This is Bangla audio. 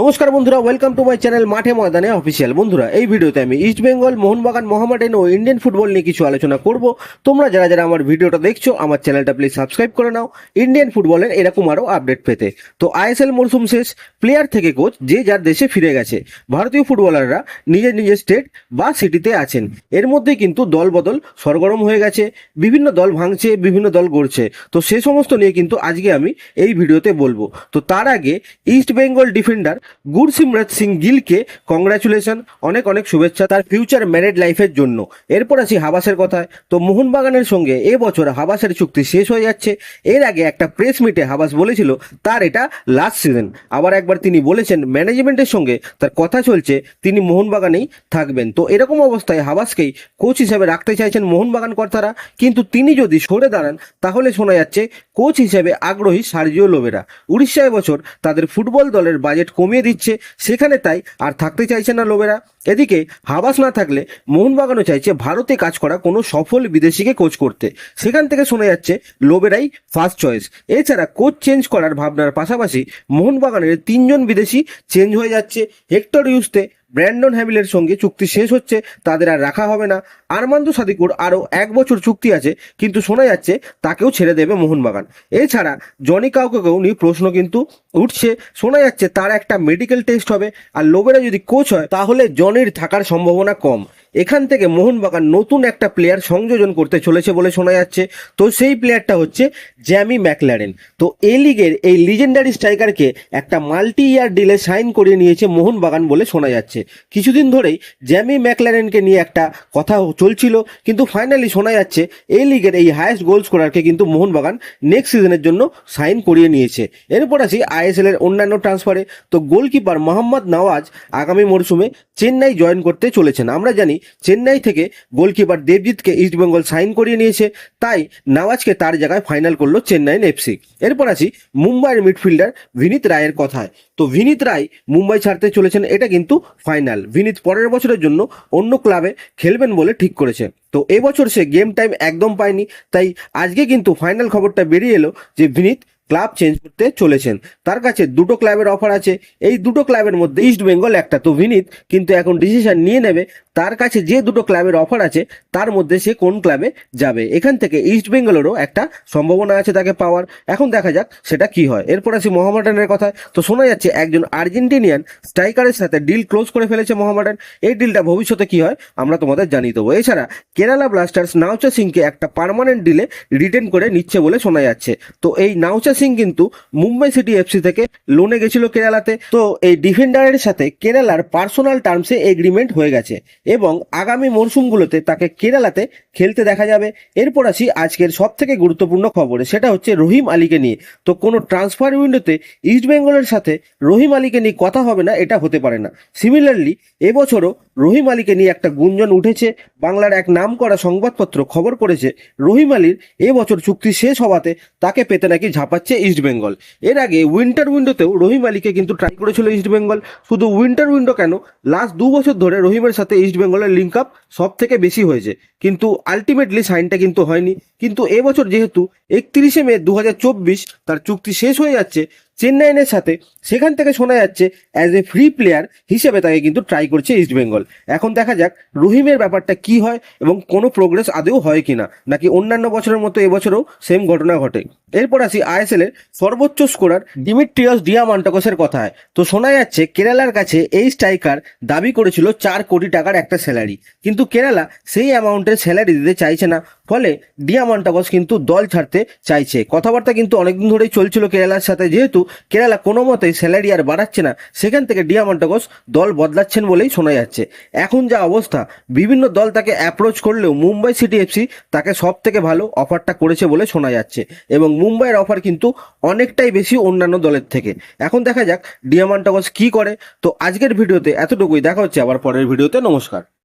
নমস্কার বন্ধুরা ওয়েলকাম টু মাই চ্যানেল মাঠে ময়দানে অফিসিয়াল বন্ধুরা, এই ভিডিওতে আমি ইস্ট বেঙ্গল মোহনবাগান মোহামেডান ও ইন্ডিয়ান ফুটবল নিয়ে কিছু আলোচনা করব। তোমরা যারা যারা আমার ভিডিওটা দেখছ, আমার চ্যানেলটা প্লিজ সাবস্ক্রাইব করে নাও। ইন্ডিয়ান ফুটবলের এরকম আরও আপডেট পেতে। তো আইএসএল মরশুম শেষ প্লেয়ার থেকে কোচ যে যার দেশে ফিরে গেছে। ভারতীয় ফুটবলাররা নিজের নিজের স্টেট বা সিটিতে আছেন। এর মধ্যে কিন্তু দল বদল সরগরম হয়ে গেছে, বিভিন্ন দল ভাঙছে, বিভিন্ন দল গড়ছে। তো সে সমস্ত নিয়ে কিন্তু আজকে আমি এই ভিডিওতে বলব। তো তার আগে East Bengal defender Gursimrat Singh গিলকে congratulation অনেক অনেক শুভেচ্ছা তার ফিউচার ম্যারেড লাইফের জন্য। এরপর আসি হাবাসের কথায়। তো মোহনবাগানের সঙ্গে এ বছর হাবাসের চুক্তি শেষ হয়ে যাচ্ছে। এর আগে একটা প্রেস মিটে হাবাস বলেছিল, তার এটা লাস্ট সিজন আবার একবার তিনি বলেছেন ম্যানেজমেন্টের সঙ্গে তার কথা চলছে, তিনি মোহনবাগানেই থাকবেন। তো এরকম অবস্থায় হাবাসকেই কোচ হিসেবে রাখতে চাইছেন মোহনবাগান কর্তারা। কিন্তু তিনি যদি সরে দাঁড়ান, তাহলে শোনা যাচ্ছে কোচ হিসেবে আগ্রহী সার্জিও লোবেরা উড়িষ্যা এবছর তাদের ফুটবল দলের বাজেট কমিয়ে দিচ্ছে। সেখানে তাই আর থাকতে চাইছে না লোবেরা এদিকে হাবাস না থাকলে মোহনবাগানও চাইছে ভারতে কাজ করা কোনো সফল বিদেশিকে কোচ করতে। সেখান থেকে শোনা যাচ্ছে লোবেরাই ফার্স্ট চয়েস এছাড়া কোচ চেঞ্জ করার ভাবনার পাশাপাশি মোহনবাগানের তিনজন বিদেশি চেঞ্জ হয়ে যাচ্ছে। হেক্টর ইউসতে ব্র্যান্ডন হ্যামিলের সঙ্গে চুক্তি শেষ হচ্ছে, তাদের আর রাখা হবে না। আরমান্দো সাদিকুর আরও এক বছর চুক্তি আছে, কিন্তু শোনা যাচ্ছে তাকেও ছেড়ে দেবে মোহনবাগান। এছাড়া জনি কাউকেও নিয়ে প্রশ্ন কিন্তু উঠছে। শোনা যাচ্ছে তার একটা মেডিকেল টেস্ট হবে, আর লোবেরা যদি কোচ হয়, তাহলে জনির থাকার সম্ভাবনা কম। এখান থেকে মোহনবাগান নতুন একটা প্লেয়ার সংযোজন করতে চলেছে বলে শোনা যাচ্ছে। তো সেই প্লেয়ারটা হচ্ছে জ্যামি ম্যাকল্যারেন তো এ লিগের এই লিজেন্ডারি স্ট্রাইকারকে একটা মাল্টি ইয়ার ডিলে সাইন করিয়ে নিয়েছে মোহনবাগান বলে শোনা যাচ্ছে। কিছুদিন ধরেই জ্যামি ম্যাকল্যারেনকে নিয়ে একটা কথা চলছিল, কিন্তু ফাইনালি শোনা যাচ্ছে এই লিগের এই হায়েস্ট গোল স্কোরারকে কিন্তু মোহনবাগান নেক্সট সিজনের জন্য সাইন করিয়ে নিয়েছে। এরপর আসি আইএসএল এর অন্যান্য ট্রান্সফারে তো গোলকিপার মোহাম্মদ নওয়াজ আগামী মরশুমে চেন্নাই জয়েন করতে চলেছেন। আমরা জানি চেন্নাই থেকে গোলকিপার দেবজিৎকে ইস্টবেঙ্গল সাইন করিয়ে নিয়েছে, তাই নওয়াজকে তার জায়গায় ফাইনাল করল চেন্নাইন এফসি এরপর আসি মুম্বাইয়ের মিডফিল্ডার ভিনিত রায়ের কথায়। তো ভিনিত রায় মুম্বাই ছাড়তে চলেছেন, এটা কিন্তু ফাইনাল। ভিনিত পরের বছরের জন্য অন্য ক্লাবে খেলবেন বলে ঠিক করেছে। তো এবছর সে গেম টাইম একদম পায়নি, তাই আজকে কিন্তু ফাইনাল খবরটা বেরিয়ে এলো যে ভিনিত ক্লাব চেঞ্জ করতে চলেছেন। তার কাছে দুটো ক্লাবের অফার আছে। এই দুটো ক্লাবের মধ্যে ইস্ট বেঙ্গল একটা তো ভিনিত কিন্তু এখন ডিসিশন নিয়ে নেবে। তার কাছে যে দুটো ক্লাবের অফার আছে, তার মধ্যে সে কোন ক্লাবে যাবে? এখান থেকে ইস্ট বেঙ্গলেরও একটা সম্ভাবনা আছে তাকে পাওয়ার। এখন দেখা যাক সেটা কি হয়। এরপর আসি মোহামেডানের কথায়। তো শোনা যাচ্ছে একজন আর্জেন্টিনিয়ান স্ট্রাইকারের সাথে ডিল ক্লোজ করে ফেলেছে মোহামেডান। এই ডিলটা ভবিষ্যতে কি হয়, আমরা তোমাদের জানিয়ে দেবো। এছাড়া কেরালা ব্লাস্টার্স নাওচা সিংকে একটা পার্মানেন্ট ডিলে রিটেন করে নিচ্ছে বলে শোনা যাচ্ছে। তো এই নাওচা সিং কিন্তু মুম্বাই সিটি এফসি থেকে লোনে গেছিল কেরালাতে। তো এই ডিফেন্ডারের সাথে কেরালার পার্সোনাল টার্মসে এগ্রিমেন্ট হয়ে গেছে এবং আগামী মরশুমগুলোতে তাকে কেরালাতে খেলতে দেখা যাবে। এরপর আসি আজকের সব থেকে গুরুত্বপূর্ণ খবরে, সেটা হচ্ছে রহিম আলীকে নিয়ে। তো কোনো ট্রান্সফার উইন্ডোতে ইস্টবেঙ্গলের সাথে রহিম আলীকে নিয়ে কথা হবে না, এটা হতে পারে না। সিমিলারলি এবছরও রহিম আলীকে নিয়ে একটা গুঞ্জন উঠেছে। বাংলার এক নাম করা সংবাদপত্র খবর করেছে রহিম আলীর এবছর চুক্তি শেষ হওয়াতে তাকে পেতে নাকি ঝাঁপাচ্ছে ইস্টবেঙ্গল এর আগে উইন্টার উইন্ডোতেও রহিম আলীকে কিন্তু ট্রাই করেছিল ইস্টবেঙ্গল শুধু উইন্টার উইন্ডো কেন লাস্ট দু বছর ধরে রহিমের সাথে ইস্টবেঙ্গলের লিঙ্ক আপ সব থেকে বেশি হয়েছে। কিন্তু আলটিমেটলি সাইনটা কিন্তু হয়নি। কিন্তু এবছর যেহেতু একত্রিশে মে দু হাজার চব্বিশ তার চুক্তি শেষ হয়ে যাচ্ছে চেন্নাইনের সাথে সেখান থেকে শোনা যাচ্ছে অ্যাজ এ ফ্রি প্লেয়ার হিসেবে তাকে কিন্তু ট্রাই করছে ইস্ট বেঙ্গল এখন দেখা যাক রহিমের ব্যাপারটা কি হয় এবং কোনো প্রোগ্রেস আদেও হয় কিনা, নাকি অন্যান্য বছরের মতো এবছরও সেম ঘটনা ঘটে। এরপর আসি আইএসএল এর সর্বোচ্চ স্কোরার ডিমিট্রিয়াস ডিয়ামান্টাকসের কথায়। তো শোনা যাচ্ছে কেরালার কাছে এই স্ট্রাইকার দাবি করেছিল চার কোটি টাকার একটা স্যালারি কিন্তু কেরালা সেই অ্যামাউন্টের স্যালারি দিতে চাইছে না। ফলে ডিয়ামান্টাকস কিন্তু দল ছাড়তে চাইছে। কথাবার্তা কিন্তু অনেকদিন ধরেই চলছিল কেরালার সাথে। যেহেতু কেরালা কোনো মতেই স্যালারি আর বাড়াচ্ছে না, সেখান থেকে ডিয়ামান্টাকস দল বদলাচ্ছেন বলেই শোনা যাচ্ছে। এখন যা অবস্থা, বিভিন্ন দল তাকে অ্যাপ্রোচ করলেও মুম্বাই সিটি এফসি তাকে সব থেকে ভালো অফারটা করেছে বলে শোনা যাচ্ছে। এবং মুম্বাইয়ের অফার কিন্তু অনেকটাই বেশি অন্যান্য দলের থেকে। এখন দেখা যাক ডিয়ামান্টাকস কি করে। তো আজকের ভিডিওতে এতটুকুই। দেখা হচ্ছে আবার পরের ভিডিওতে। নমস্কার।